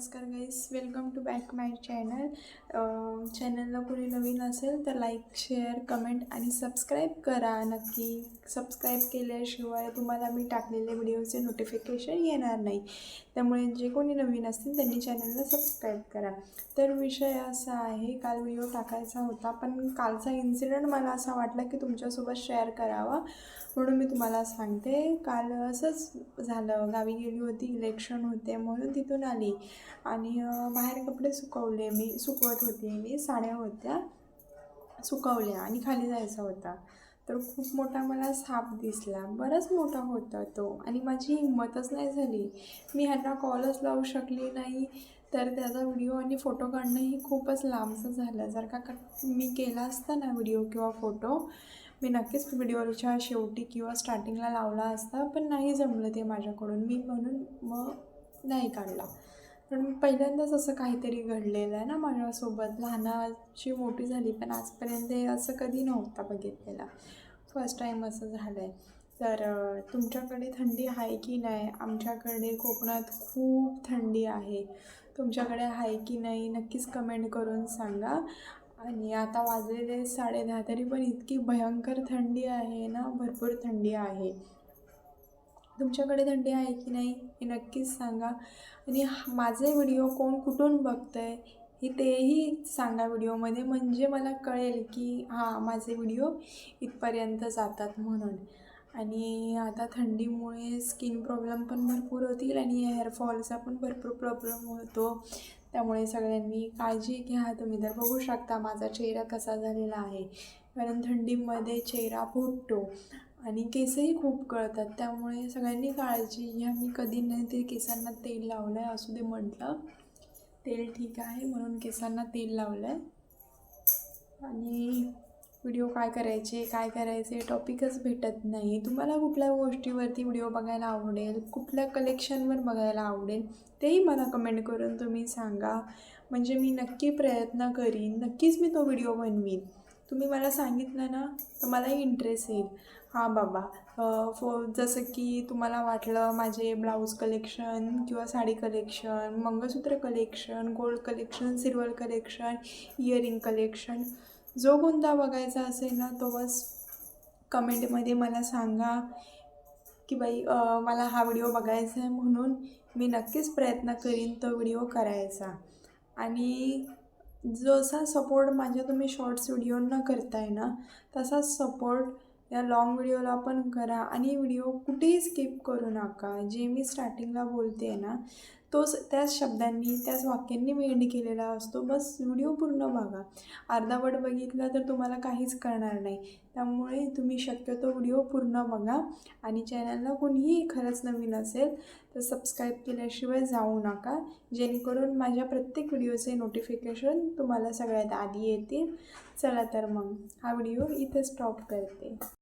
नमस्कार guys welcome to back my channel चॅनलला कोणी नवीन असेल तर लाईक शेअर कमेंट आणि सबस्क्राईब करा. नक्की सबस्क्राईब केल्याशिवाय तुम्हाला मी टाकलेले व्हिडिओचे नोटिफिकेशन येणार नाही. त्यामुळे जे कोणी नवीन असतील त्यांनी चॅनलला सबस्क्राईब करा. तर विषय असा आहे काल व्हिडिओ टाकायचा होता पण कालचा इन्सिडंट मला असा वाटला की तुमच्यासोबत शेअर करावा. म्हणून मी तुम्हाला सांगते काल असंच झालं. गावी गेली होती इलेक्शन होते म्हणून तिथून आली. आणि बाहेर कपडे सुकवले. मी सुकवत होते. मी साड्या होत्या सुकवल्या आणि खाली जायचा होता. तर खूप मोठा मला साप दिसला. बराच मोठा होता तो आणि माझी हिंमतच नाही झाली. मी ह्यांना कॉलच लावू शकली नाही. तर त्याचा व्हिडिओ आणि फोटो काढणंही खूपच लांबचं झालं. जर का का मी केला असता ना व्हिडिओ किंवा फोटो मी नक्कीच व्हिडिओच्या शेवटी किंवा स्टार्टिंगला लावला असता पण नाही जमलं ते माझ्याकडून. मी म्हणून मग नाही काढला. पण पहिल्यांदाच असं काहीतरी घडलेलं आहे ना माझ्यासोबत. लहानाची मोठी झाली पण आजपर्यंत हे असं कधी नव्हता बघितलेला. फर्स्ट टाईम असं झालं आहे तर तुमच्याकडे थंडी आहे की नाही? आमच्याकडे कोकणात खूप थंडी आहे. तुमच्याकडे आहे की नाही नक्कीच कमेंट करून सांगा. आणि आता वाजलेले साडे दहा तरी पण इतकी भयंकर थंडी आहे ना भरपूर थंडी आहे. तुमच्याकडे थंडी आहे की नाही हे नक्कीच सांगा. आणि हा- माझे व्हिडिओ कोण कुठून बघतं आहे हे तेही सांगा व्हिडिओमध्ये. म्हणजे मला कळेल की हां माझे व्हिडिओ इथपर्यंत जातात म्हणून. आणि आता थंडीमुळे स्किन प्रॉब्लेम पण भरपूर होतील आणि हेअरफॉलचा पण भरपूर प्रॉब्लेम होतो. त्यामुळे सगळ्यांनी काळजी घ्या. तुम्ही तर बघू शकता माझा चेहरा कसा झालेला आहे. कारण थंडीमध्ये चेहरा फुटतो. आणि केसही खूप गळतात त्यामुळे सगळ्यांनी काळजी घ्या. मी कधी नाही ते केसांना तेल लावलं आहे असू दे म्हटलं तेल ठीक आहे म्हणून केसांना तेल लावलं आहे आणि व्हिडिओ काय करायचे काय करायचे टॉपिकच भेटत नाही. तुम्हाला कुठल्या गोष्टीवरती व्हिडिओ बघायला आवडेल कुठल्या कलेक्शनवर बघायला आवडेल तेही मला कमेंट करून तुम्ही सांगा. म्हणजे मी नक्की प्रयत्न करीन. नक्कीच मी तो व्हिडिओ बनवीन. तुम्ही मला सांगितलं ना तर मलाही इंटरेस्ट येईल. हां बाबा. फो जसं की तुम्हाला वाटलं माझे ब्लाऊज कलेक्शन किंवा sari collection mangalsutra collection gold collection silver collection earring collection जो कोणता बघायचा असेल ना तो बस कमेंटमध्ये मला सांगा की बाई मला हा व्हिडिओ बघायचा आहे म्हणून मी नक्कीच प्रयत्न करीन तो व्हिडिओ करायचा. आणि जसा सपोर्ट माझ्या तुम्ही शॉर्ट्स व्हिडिओंना करताय ना तसाच सपोर्ट या लॉंग व्हिडिओला पण करा. आणि व्हिडिओ कुठेही स्किप करू नका. जे मी स्टार्टिंगला बोलते आहे ना तोच त्याच शब्दांनी त्याच वाक्यांनी मी केलेला असतो. बस व्हिडिओ पूर्ण बघा. अर्धावट बघितला तर तुम्हाला काहीच कळणार नाही. त्यामुळे तुम्ही शक्यतो व्हिडिओ पूर्ण बघा. आणि चॅनलला कोणीही खरंच नवीन असेल तर सबस्क्राईब केल्याशिवाय जाऊ नका. जेणेकरून माझ्या प्रत्येक व्हिडिओचे नोटिफिकेशन तुम्हाला सगळ्यात आधी येतील. चला तर मग हा व्हिडिओ इथे स्टॉप करते.